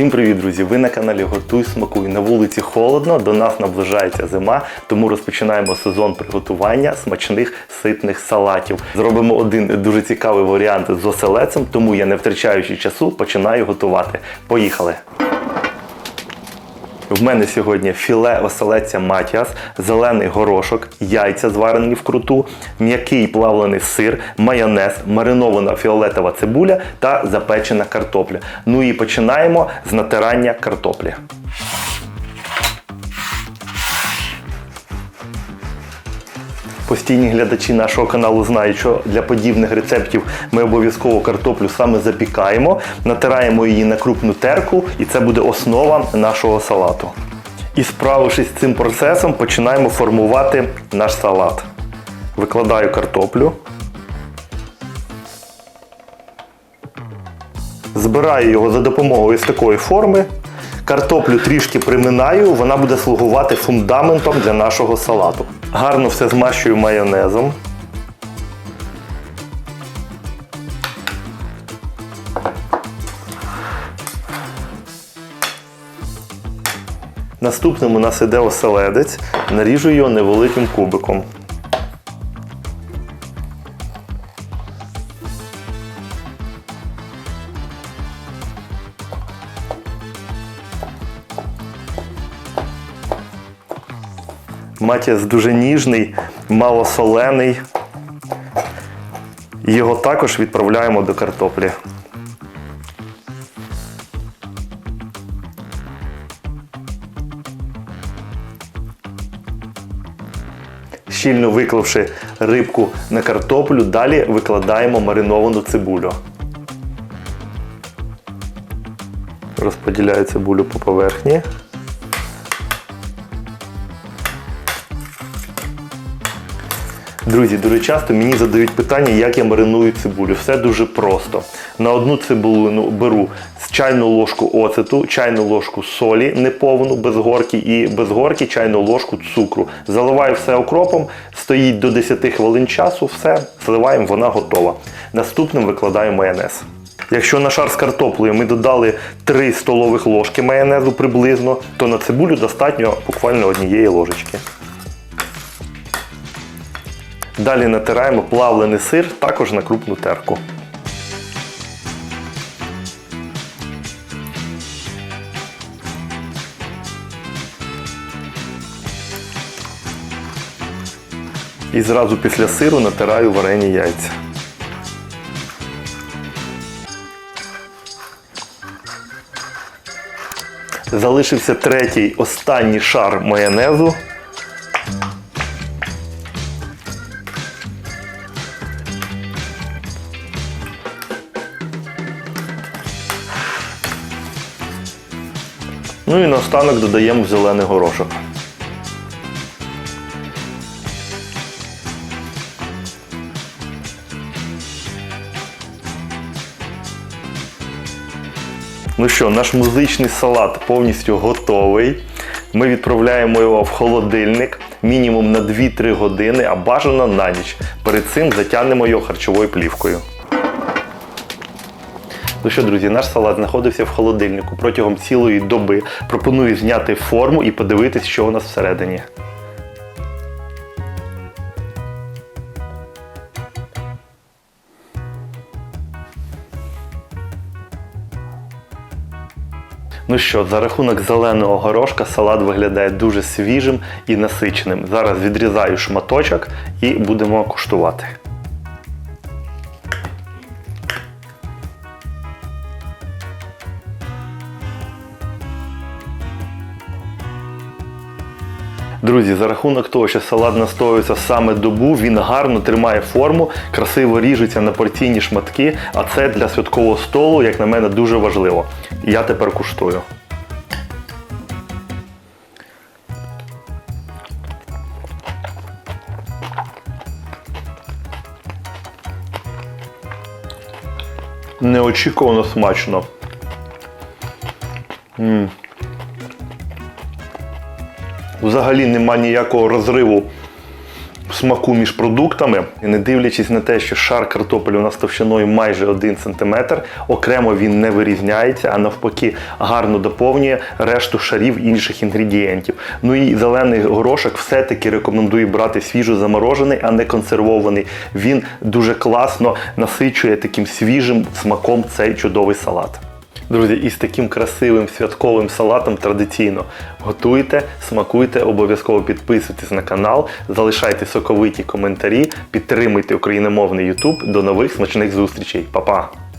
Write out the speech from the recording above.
Всім привіт, друзі! Ви на каналі Готуй Смакуй. На вулиці холодно, до нас наближається зима, тому розпочинаємо сезон приготування смачних ситних салатів. Зробимо один дуже цікавий варіант з оселецем, тому я не втрачаючи часу починаю готувати. Поїхали! В мене сьогодні філе оселедця Матіас, зелений горошок, яйця зварені вкруту, м'який плавлений сир, майонез, маринована фіолетова цибуля та запечена картопля. Ну і починаємо з натирання картоплі. Постійні глядачі нашого каналу знають, що для подібних рецептів ми обов'язково картоплю саме запікаємо, натираємо її на крупну терку, і це буде основа нашого салату. І справившись з цим процесом, починаємо формувати наш салат. Викладаю картоплю. Збираю його за допомогою ось такої форми. Картоплю трішки приминаю, вона буде слугувати фундаментом для нашого салату. Гарно все змащую майонезом. Наступним у нас іде оселедець, наріжу його невеликим кубиком. Матіас дуже ніжний, малосолений. Його також відправляємо до картоплі. Щільно виклавши рибку на картоплю, далі викладаємо мариновану цибулю. Розподіляю цибулю по поверхні. Друзі, дуже часто мені задають питання, як я мариную цибулю. Все дуже просто. На одну цибулину беру чайну ложку оцету, чайну ложку солі неповну, без горки, і без горки чайну ложку цукру. Заливаю все окропом, стоїть до 10 хвилин часу, все, зливаємо, вона готова. Наступним викладаю майонез. Якщо на шар з картоплею ми додали 3 столових ложки майонезу приблизно, то на цибулю достатньо буквально однієї ложечки. Далі натираємо плавлений сир також на крупну терку. І зразу після сиру натираю варені яйця. Залишився третій останній шар майонезу. Ну і наостанок додаємо зелений горошок. Ну що, наш музичний салат повністю готовий. Ми відправляємо його в холодильник мінімум на 2-3 години, а бажано на ніч. Перед цим затягнемо його харчовою плівкою. Ну що, друзі, наш салат знаходився в холодильнику протягом цілої доби. Пропоную зняти форму і подивитись, що у нас всередині. Ну що, за рахунок зеленого горошка салат виглядає дуже свіжим і насиченим. Зараз відрізаю шматочок і будемо куштувати. Друзі, за рахунок того, що салат настоюється саме добу, він гарно тримає форму, красиво ріжеться на порційні шматки, а це для святкового столу, як на мене, дуже важливо. Я тепер куштую. Неочікувано смачно. М. Взагалі нема ніякого розриву смаку між продуктами. І не дивлячись на те, що шар картоплі у нас товщиною майже 1 см, окремо він не вирізняється, а навпаки гарно доповнює решту шарів інших інгредієнтів. Ну і зелений горошок все-таки рекомендую брати свіжо заморожений, а не консервований. Він дуже класно насичує таким свіжим смаком цей чудовий салат. Друзі, і з таким красивим святковим салатом традиційно готуйте, смакуйте, обов'язково підписуйтесь на канал, залишайте соковиті коментарі, підтримуйте україномовний YouTube. До нових смачних зустрічей. Па-па!